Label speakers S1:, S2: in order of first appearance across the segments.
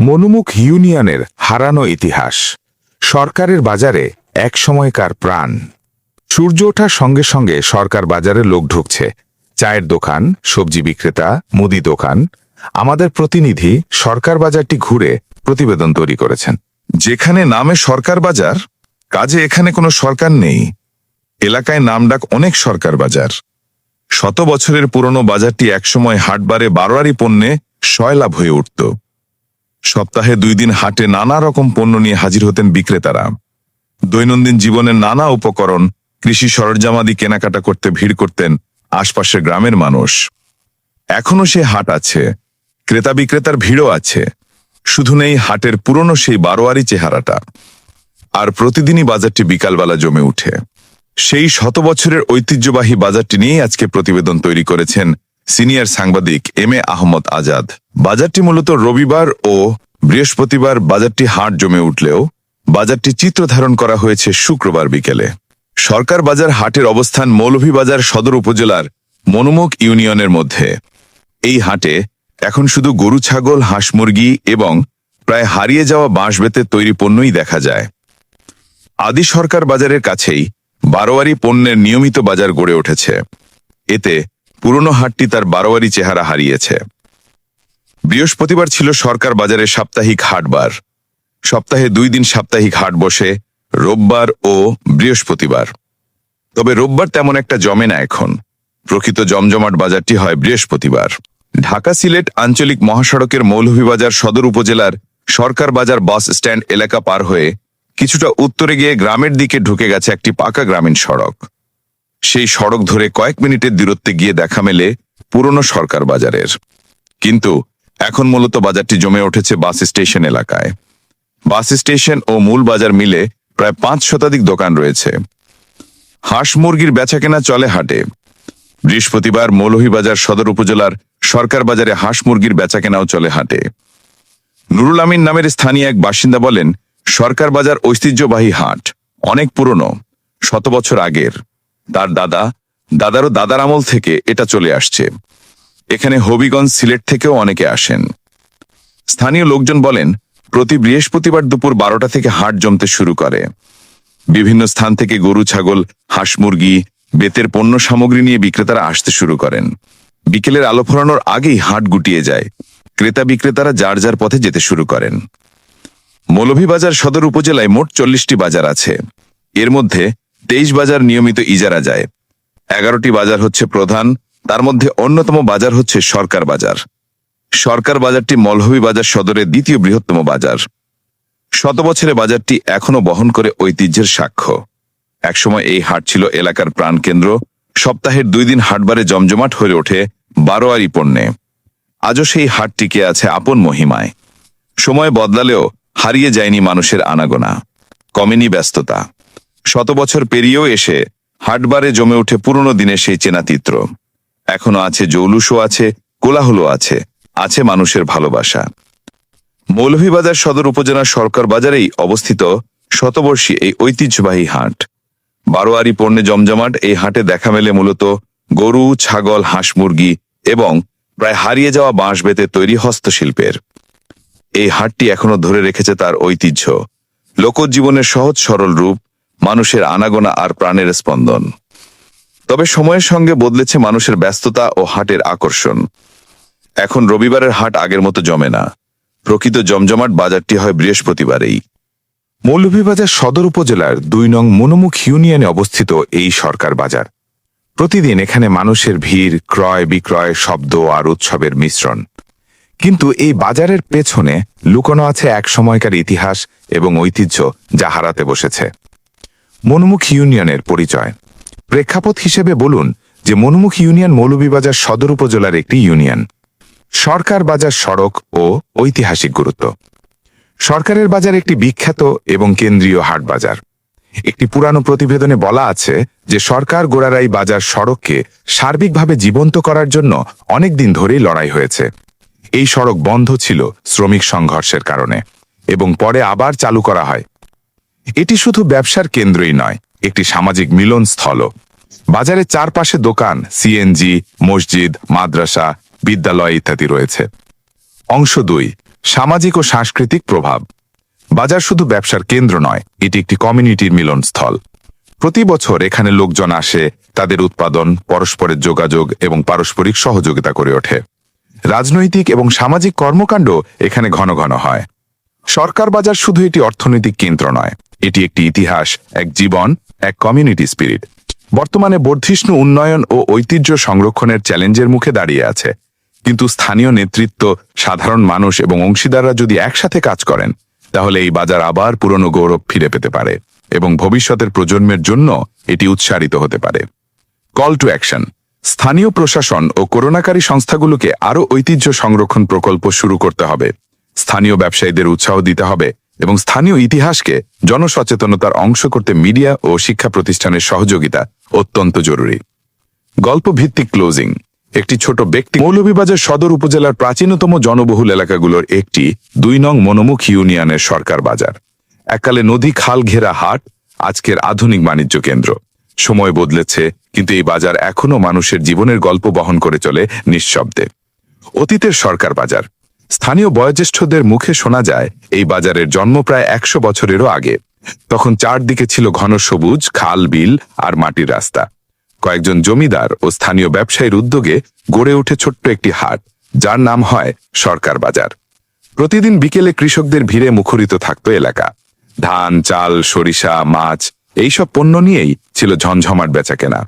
S1: মনুমুখ ইউনিয়নের হারানো ইতিহাস। সরকারের বাজারে এক সময়কার প্রাণ। সূর্য ওঠার সঙ্গে সঙ্গে সরকার বাজারে লোক ঢুকছে। চায়ের দোকান, সবজি বিক্রেতা, মুদি দোকান। আমাদের প্রতিনিধি সরকার বাজারটি ঘুরে প্রতিবেদন তৈরি করেছেন।
S2: যেখানে নামে সরকার বাজার, কাজে এখানে কোনো সরকার নেই। এলাকায় নামডাক অনেক সরকার বাজার। শত বছরের পুরনো বাজারটি একসময় হাটবারে বারোয়ারি পণ্যে শয়লাভ হয়ে উঠত। সপ্তাহে দুই দিন হাটে নানা রকম পণ্য নিয়ে হাজির হতেন বিক্রেতারা। দৈনন্দিন জীবনের নানা উপকরণ, কৃষি সরঞ্জামাদি কেনাকাটা করতে ভিড় করতেন আশপাশের গ্রামের মানুষ। এখনও সে হাট আছে, ক্রেতা বিক্রেতার ভিড়ও আছে, শুধু নেই হাটের পুরনো সেই বারোয়ারি চেহারাটা। আর প্রতিদিনই বাজারটি বিকালবেলা জমে উঠে সেই শত বছরের ঐতিহ্যবাহী বাজারটি নিয়েই আজকে প্রতিবেদন তৈরি করেছেন সিনিয়র সাংবাদিক এম এ আহমদ আজাদ। বাজারটি মূলত রবিবার ও বৃহস্পতিবার বাজারটি হাট জমে উঠলেও বাজারটি চিত্র ধারণ করা হয়েছে শুক্রবার বিকেলে। সরকার বাজার হাটের অবস্থান মৌলভীবাজার সদর উপজেলার মনোমুখ ইউনিয়নের মধ্যে। এই হাটে এখন শুধু গরু, ছাগল, হাঁস, মুরগি এবং প্রায় হারিয়ে যাওয়া বাঁশ বেতের তৈরি পণ্যই দেখা যায়। আদি সরকার বাজারের কাছেই বারোয়ারি পণ্যের নিয়মিত বাজার গড়ে উঠেছে। এতে পুরনো হাটটি তার বারোয়ারি চেহারা হারিয়েছে। বৃহস্পতিবার ছিল সরকার বাজারে সাপ্তাহিক হাটবার সপ্তাহে দুই দিন সাপ্তাহিক হাট বসে, রোববার ও বৃহস্পতিবার। তবে রোববার তেমন একটা জমে না এখন। প্রকৃত জমজমাট বাজারটি হয় বৃহস্পতিবার। ঢাকা সিলেট আঞ্চলিক মহাসড়কের মৌলভীবাজার সদর উপজেলার সরকার বাজার বাস স্ট্যান্ড এলাকা পার হয়ে কিছুটা উত্তরে গিয়ে গ্রামের দিকে ঢুকে গেছে একটি পাকা গ্রামীণ সড়ক। সেই সড়ক ধরে কয়েক মিনিটের দূরত্বে গিয়ে দেখা মেলে পুরনো সরকার বাজারের। কিন্তু এখন মূলত বাজারটি জমে উঠেছে বাস স্টেশন এলাকায়। বাস স্টেশন ও মূল বাজার মিলে প্রায় পাঁচ শতাধিক দোকান রয়েছে। হাঁস মুরগির বেচাকেনা চলে হাটে। বৃহস্পতিবার মৌলভীবাজার সদর উপজেলার সরকার বাজারে হাঁস মুরগির বেচাকেনাও চলে হাটে। নুরুল আমিন নামের স্থানীয় এক বাসিন্দা বলেন, সরকার বাজার ঐতিহ্যবাহী হাট, অনেক পুরনো, শত বছর আগের। তার দাদা, দাদারও দাদার আমল থেকে এটা চলে আসছে। এখানে হবিগঞ্জ সিলেট থেকেও অনেকে আসেন। স্থানীয় লোকজন বলেন, প্রতি বৃহস্পতিবার দুপুর বারোটা থেকে হাট জমতে শুরু করে। বিভিন্ন স্থান থেকে গরু, ছাগল, হাঁস, মুরগি, বেতের পণ্য সামগ্রী নিয়ে বিক্রেতারা আসতে শুরু করেন। বিকেলের আলো ফোরানোর আগেই হাট গুটিয়ে যায়। ক্রেতা বিক্রেতারা যার যার পথে যেতে শুরু করেন। মৌলভীবাজার সদর উপজেলায় মোট চল্লিশটি বাজার আছে। এর মধ্যে তেইশ বাজার নিয়মিত ইজারা যায়। এগারোটি বাজার হচ্ছে প্রধান, তার মধ্যে অন্যতম বাজার হচ্ছে সরকার বাজার। সরকার বাজারটি মলহবি বাজার সদরের দ্বিতীয় বৃহত্তম বাজার। শত বছরে বাজারটি এখনও বহন করে ঐতিহ্যের সাক্ষ্য। একসময় এই হাট ছিল এলাকার প্রাণকেন্দ্র। সপ্তাহের দুই দিন হাটবারে জমজমাট হয়ে ওঠে বারোয়ারি পণ্যে। আজও সেই হাট টিকে আছে আপন মহিমায়। সময় বদলালেও হারিয়ে যায়নি মানুষের আনাগোনা। কমেনি ব্যস্ততা। শত বছর পেরিয়েও এসে হাটবারে জমে ওঠে পুরনো দিনের সেই চেনাচিত্র। এখনও আছে জৌলুসও আছে, কোলাহলও আছে আছে মানুষের ভালোবাসা। মৌলভীবাজার সদর উপজেলার সরকার বাজারেই অবস্থিত শতবর্ষী এই ঐতিহ্যবাহী হাট। বারোয়ারি পণ্যে জমজমাট এই হাটে দেখা মেলে মূলত গরু, ছাগল, হাঁস মুরগি এবং প্রায় হারিয়ে যাওয়া বাঁশ বেতে তৈরি হস্তশিল্পের। এই হাটটি এখনও ধরে রেখেছে তার ঐতিহ্য। লোকজীবনের সহজ সরল রূপ মানুষের আনাগোনা আর প্রাণের স্পন্দন। তবে সময়ের সঙ্গে বদলেছে মানুষের ব্যস্ততা ও হাটের আকর্ষণ। এখন রবিবারের হাট আগের মতো জমে না। প্রকৃত জমজমাট বাজারটি হয় বৃহস্পতিবারেই।
S1: মৌলভীবাজার সদর উপজেলার দুই নং মনোমুখ ইউনিয়নে অবস্থিত এই সরকার বাজার। প্রতিদিন এখানে মানুষের ভিড়, ক্রয় বিক্রয়, শব্দ আর উৎসবের মিশ্রণ। কিন্তু এই বাজারের পেছনে লুকোনো আছে এক সময়কার ইতিহাস এবং ঐতিহ্য যা হারাতে বসেছে। মনুমুখ ইউনিয়নের পরিচয়। প্রেক্ষাপট হিসেবে বলুন যে মনুমুখ ইউনিয়ন মৌলভীবাজার সদর উপজেলার একটি ইউনিয়ন। সরকার বাজার সড়ক ও ঐতিহাসিক গুরুত্ব। সরকারের বাজার একটি বিখ্যাত এবং কেন্দ্রীয় হাট বাজার। একটি পুরানো প্রতিবেদনে বলা আছে যে সরকার গোড়ারাই বাজার সড়ককে সার্বিকভাবে জীবন্ত করার জন্য অনেক দিন ধরেই লড়াই হয়েছে। এই সড়ক বন্ধ ছিল শ্রমিক সংঘর্ষের কারণে এবং পরে আবার চালু করা হয়। এটি শুধু ব্যবসার কেন্দ্রই নয়, একটি সামাজিক মিলনস্থলও। বাজারের চারপাশে দোকান, সিএনজি, মসজিদ, মাদ্রাসা, বিদ্যালয় ইত্যাদি রয়েছে। অংশ দুই,
S2: সামাজিক ও সাংস্কৃতিক প্রভাব। বাজার শুধু ব্যবসার কেন্দ্র নয়, এটি একটি কমিউনিটির মিলনস্থল। প্রতি বছর এখানে লোকজন আসে, তাদের উৎপাদন, পরস্পরের যোগাযোগ এবং পারস্পরিক সহযোগিতা করে ওঠে। রাজনৈতিক এবং সামাজিক কর্মকাণ্ড এখানে ঘন ঘন হয়। সরকার বাজার শুধু এটি অর্থনৈতিক কেন্দ্র নয় এটি একটি ইতিহাস, এক জীবন, এক কমিউনিটি স্পিরিট বর্তমানে বর্ধিষ্ণু উন্নয়ন ও ঐতিহ্য সংরক্ষণের চ্যালেঞ্জের মুখে দাঁড়িয়ে আছে। কিন্তু স্থানীয় নেতৃত্ব, সাধারণ মানুষ এবং অংশীদাররা যদি একসাথে কাজ করেন, তাহলে এই বাজার আবার পুরনো গৌরব ফিরে পেতে পারে এবং ভবিষ্যতের প্রজন্মের জন্য এটি উৎসারিত হতে পারে। কল টু অ্যাকশন স্থানীয় প্রশাসন ও করোনাকারী সংস্থাগুলোকে আরও ঐতিহ্য সংরক্ষণ প্রকল্প শুরু করতে হবে। স্থানীয় ব্যবসায়ীদের উৎসাহ দিতে হবে এবং স্থানীয় ইতিহাসকে জনসচেতনতার অংশ করতে মিডিয়া ও শিক্ষা প্রতিষ্ঠানের সহযোগিতা অত্যন্ত জরুরি। গল্প ভিত্তিক ক্লোজিং, একটি ছোট ব্যক্তি মৌলভীবাজার সদর উপজেলার প্রাচীনতম জনবহুল এলাকাগুলোর একটি দুই নং মনোমুখ ইউনিয়নের সরকার বাজার। এককালে নদী খাল ঘেরা হাট, আজকের আধুনিক বাণিজ্য কেন্দ্র। সময় বদলেছে, কিন্তু এই বাজার এখনও মানুষের জীবনের গল্প বহন করে চলে নিঃশব্দে। অতীতের সরকার বাজার স্থানীয় বয়োজ্যেষ্ঠদের মুখে শোনা যায়, এই বাজারের জন্ম প্রায় একশো বছরেরও আগে। তখন চারদিকে ছিল ঘন সবুজ, খাল, বিল আর মাটির রাস্তা। কয়েকজন জমিদার ও স্থানীয় ব্যবসায়ীর উদ্যোগে গড়ে ওঠে ছোট্ট একটি হাট, যার নাম হয় সরকার বাজার। প্রতিদিন বিকেলে কৃষকদের ভিড়ে মুখরিত থাকত এলাকা। ধান, চাল, সরিষা, মাছ, এইসব পণ্য নিয়েই ছিল ঝমঝমাট বেচাকেনা।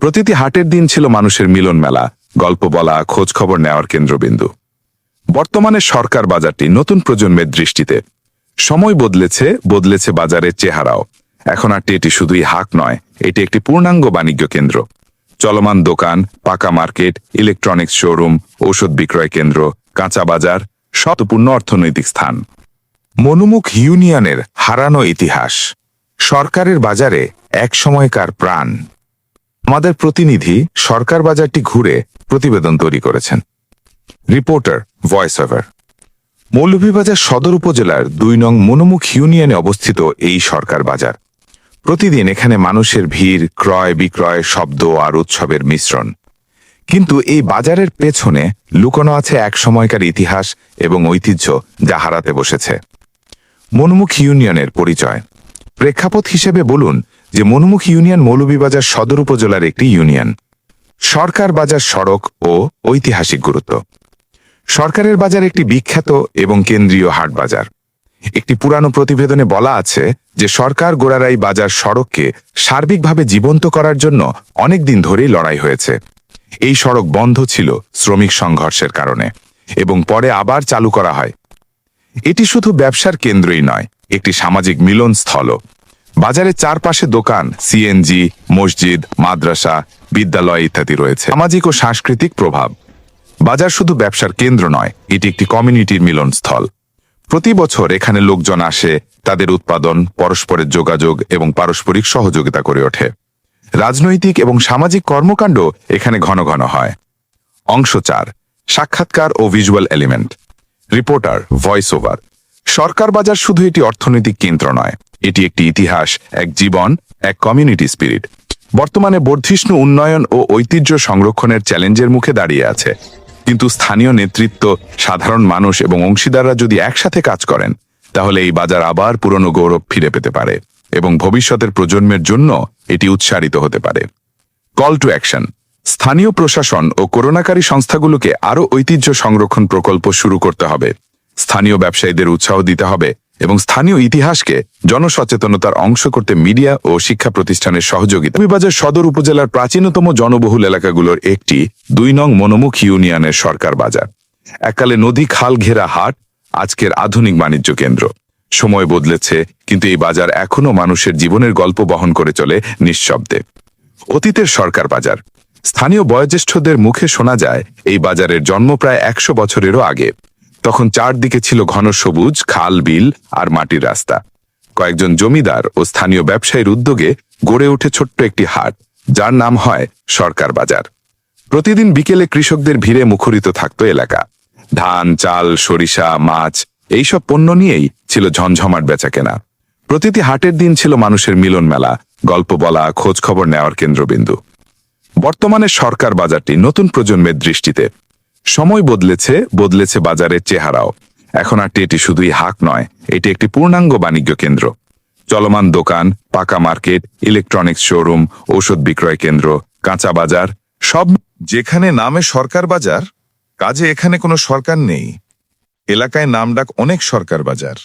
S2: প্রতিটি হাটের দিন ছিল মানুষের মিলন মেলা গল্প বলা খোঁজ খবর নেওয়ার কেন্দ্রবিন্দু। বর্তমানে সরকার বাজারটি নতুন প্রজন্মের দৃষ্টিতে। সময় বদলেছে বদলেছে বাজারের চেহারাও। এখন আর এটি শুধুই হাক নয়, এটি একটি পূর্ণাঙ্গ বাণিজ্য কেন্দ্র। চলমান দোকান, পাকা মার্কেট, ইলেকট্রনিক্স শোরুম, ঔষধ বিক্রয় কেন্দ্র, কাঁচা বাজার শতপূর্ণ অর্থনৈতিক স্থান। মনুমুখ ইউনিয়নের হারানো ইতিহাস। সরকারের বাজারে এক সময়কার প্রাণ। আমাদের প্রতিনিধি সরকার বাজারটি ঘুরে প্রতিবেদন তৈরি করেছেন। রিপোর্টার ভয়েস ওভার মৌলভীবাজার সদর উপজেলার দুই নং মনোমুখ ইউনিয়নে অবস্থিত এই সরকার বাজার। প্রতিদিন এখানে মানুষের ভিড়, ক্রয় বিক্রয়, শব্দ আর উৎসবের মিশ্রণ। কিন্তু এই বাজারের পেছনে লুকানো আছে এক সময়কার ইতিহাস এবং ঐতিহ্য যা হারাতে বসেছে। মনোমুখ ইউনিয়নের পরিচয়। প্রেক্ষাপট হিসেবে বলুন যে মনোমুখ ইউনিয়ন মৌলভীবাজার সদর উপজেলার একটি ইউনিয়ন। সরকার বাজার সড়ক ও ঐতিহাসিক গুরুত্ব। সরকারের বাজার একটি বিখ্যাত এবং কেন্দ্রীয় হাট বাজার। একটি পুরানো প্রতিবেদনে বলা আছে যে সরকার গোড়ারাই বাজার সড়ককে সার্বিকভাবে জীবন্ত করার জন্য অনেক দিন ধরেই লড়াই হয়েছে। এই সড়ক বন্ধ ছিল শ্রমিক সংঘর্ষের কারণে এবং পরে আবার চালু করা হয়। এটি শুধু ব্যবসার কেন্দ্রই নয়, একটি সামাজিক মিলনস্থলও। বাজারের চারপাশে দোকান, সিএনজি, মসজিদ, মাদ্রাসা, বিদ্যালয় ইত্যাদি রয়েছে। সামাজিক ও সাংস্কৃতিক প্রভাব। বাজার শুধু ব্যবসার কেন্দ্র নয়, এটি একটি কমিউনিটির মিলনস্থল। প্রতি বছর এখানে লোকজন আসে, তাদের উৎপাদন, পরস্পরের যোগাযোগ এবং পারস্পরিক সহযোগিতা করে ওঠে। রাজনৈতিক এবং সামাজিক কর্মকাণ্ড এখানে ঘন ঘন হয়। অংশ চার, সাক্ষাৎকার ও visual element. Reporter voice over সরকার বাজার শুধু এটি অর্থনৈতিক কেন্দ্র নয়, এটি একটি ইতিহাস, এক জীবন, এক কমিউনিটি স্পিরিট। বর্তমানে বর্ধিষ্ণু উন্নয়ন ও ঐতিহ্য সংরক্ষণের চ্যালেঞ্জের মুখে দাঁড়িয়ে আছে। কিন্তু স্থানীয় নেতৃত্ব, সাধারণ মানুষ এবং অংশীদাররা যদি একসাথে কাজ করেন, তাহলে এই বাজার আবার পুরনো গৌরব ফিরে পেতে পারে এবং ভবিষ্যতের প্রজন্মের জন্য এটি উৎসারিত হতে পারে। কল টু অ্যাকশন স্থানীয় প্রশাসন ও করোনাকারী সংস্থাগুলোকে আরও ঐতিহ্য সংরক্ষণ প্রকল্প শুরু করতে হবে। স্থানীয় ব্যবসায়ীদের উৎসাহ দিতে হবে এবং স্থানীয় ইতিহাসকে জনসচেতনতার অংশ করতে মিডিয়া ও শিক্ষা প্রতিষ্ঠানের সহযোগিতা। বাজার সদর উপজেলার প্রাচীনতম জনবহুল এলাকাগুলোর একটি দুই নং মনোমুখ ইউনিয়নের সরকার বাজার। এককালে নদী খাল ঘেরা হাট, আজকের আধুনিক বাণিজ্য কেন্দ্র। সময় বদলেছে, কিন্তু এই বাজার এখনও মানুষের জীবনের গল্প বহন করে চলে নিঃশব্দে। অতীতের সরকার বাজার। স্থানীয় বয়োজ্যেষ্ঠদের মুখে শোনা যায়, এই বাজারের জন্ম প্রায় একশো বছরেরও আগে। তখন চারদিকে ছিল ঘন সবুজ, খাল, বিল আর মাটির রাস্তা। কয়েকজন জমিদার ও স্থানীয় ব্যবসায়ীর উদ্যোগে গড়ে ওঠে ছোট্ট একটি হাট, যার নাম হয় সরকার বাজার। প্রতিদিন বিকেলে কৃষকদের ভিড়ে মুখরিত থাকত এলাকা। ধান, চাল, সরিষা, মাছ, এইসব পণ্য নিয়েই ছিল ঝমঝমাট বেচাকেনা। প্রতিটি হাটের দিন ছিল মানুষের মিলন মেলা, গল্প বলা, খোঁজ খবর নেওয়ার কেন্দ্রবিন্দু। বর্তমানে সরকার বাজারটি নতুন প্রজন্মের দৃষ্টিতে সময় বদলেছে বদলেছে বাজারের চেহারাও।
S3: এখন আর এটি শুধুই হাক নয়, এটি একটি পূর্ণাঙ্গ বাণিজ্য কেন্দ্র। চলমান দোকান, পাকা মার্কেট, ইলেকট্রনিক্স শোরুম, ঔষধ বিক্রয় কেন্দ্র, কাঁচা বাজার, সব
S2: যেখানে নামে সরকার বাজার, কাজে এখানে কোনো সরকার নেই। এলাকায় নামডাক অনেক সরকার বাজার।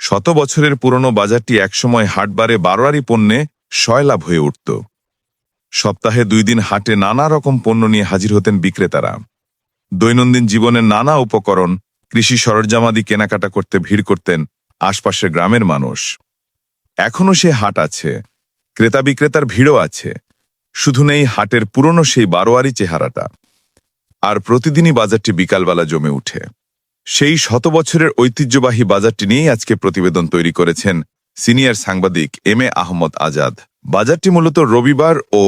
S2: শত বছরের পুরনো বাজারটি একসময় হাটবারে বারোয়ারি পণ্যে শয়লাভ হয়ে উঠত। সপ্তাহে দুই দিন হাটে নানা রকম পণ্য নিয়ে হাজির হতেন বিক্রেতারা। দৈনন্দিন জীবনের নানা উপকরণ কৃষি সরঞ্জামাদি কেনাকাটা করতে ভিড় করতেন আশপাশের গ্রামের মানুষ। এখনও সে হাট আছে, ক্রেতা বিক্রেতার ভিড়ও আছে, শুধু নেই হাটের পুরনো সেই বারোয়ারি চেহারাটা। আর প্রতিদিনই বাজারটি বিকালবেলা জমে উঠে। সেই শত বছরের ঐতিহ্যবাহী বাজারটি নিয়েই আজকে প্রতিবেদন তৈরি করেছেন সিনিয়র সাংবাদিক এম এ আহমদ আজাদ। বাজারটি মূলত রবিবার ও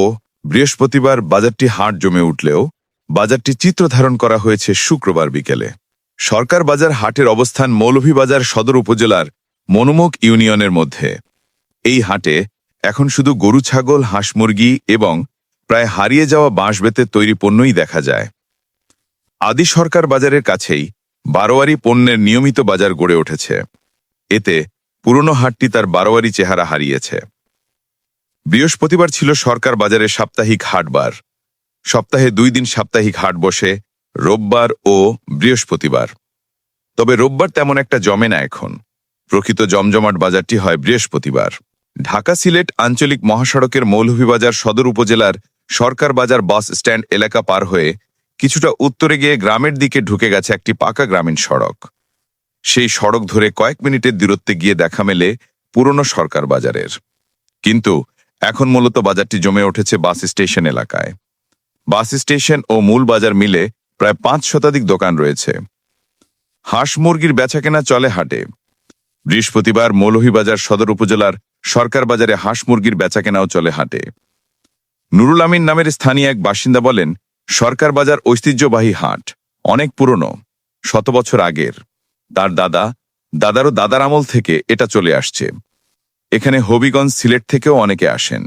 S2: বৃহস্পতিবার বাজারটি হাট জমে উঠলেও বাজারটি চিত্র ধারণ করা হয়েছে শুক্রবার বিকেলে। সরকার বাজার হাটের অবস্থান মৌলভীবাজার সদর উপজেলার মনোমুখ ইউনিয়নের মধ্যে। এই হাটে এখন শুধু গরু, ছাগল, হাঁস, মুরগি এবং প্রায় হারিয়ে যাওয়া বাঁশ বেতের তৈরি পণ্যই দেখা যায়। আদি সরকার বাজারের কাছেই বারোয়ারি পণ্যের নিয়মিত বাজার গড়ে উঠেছে। এতে পুরনো হাটটি তার বারোয়ারি চেহারা হারিয়েছে। বৃহস্পতিবার ছিল সরকার বাজারের সাপ্তাহিক হাটবার। সপ্তাহে দুই দিন সাপ্তাহিক হাট বসে রোববার ও বৃহস্পতিবার। তবে রোববার তেমন একটা জমে না এখন। প্রকৃত জমজমাট বাজারটি হয় বৃহস্পতিবার। ঢাকা সিলেট আঞ্চলিক মহাসড়কের মৌলভীবাজার সদর উপজেলার সরকার বাজার বাস স্ট্যান্ড এলাকা পার হয়ে কিছুটা উত্তরে গিয়ে গ্রামের দিকে ঢুকে গেছে একটি পাকা গ্রামীণ সড়ক। সেই সড়ক ধরে কয়েক মিনিটের দূরত্বে গিয়ে দেখা মেলে পুরনো সরকার বাজারের। কিন্তু এখন মূলত বাজারটি জমে উঠেছে বাস স্টেশন এলাকায়। বাস স্টেশন ও মূল বাজার মিলে প্রায় পাঁচ শতাধিক দোকান রয়েছে। হাঁস মুরগির বেচাকেনা চলে হাটে। বৃহস্পতিবার মৌলভীবাজার সদর উপজেলার সরকার বাজারে হাঁস মুরগির বেচাকেনাও চলে হাটে। নুরুল আমিন নামের স্থানীয় এক বাসিন্দা বলেন, সরকার বাজার ঐতিহ্যবাহী হাট, অনেক পুরনো, শত বছর আগের। তার দাদা, দাদারও দাদার আমল থেকে এটা চলে আসছে। এখানে হবিগঞ্জ সিলেট থেকেও অনেকে আসেন।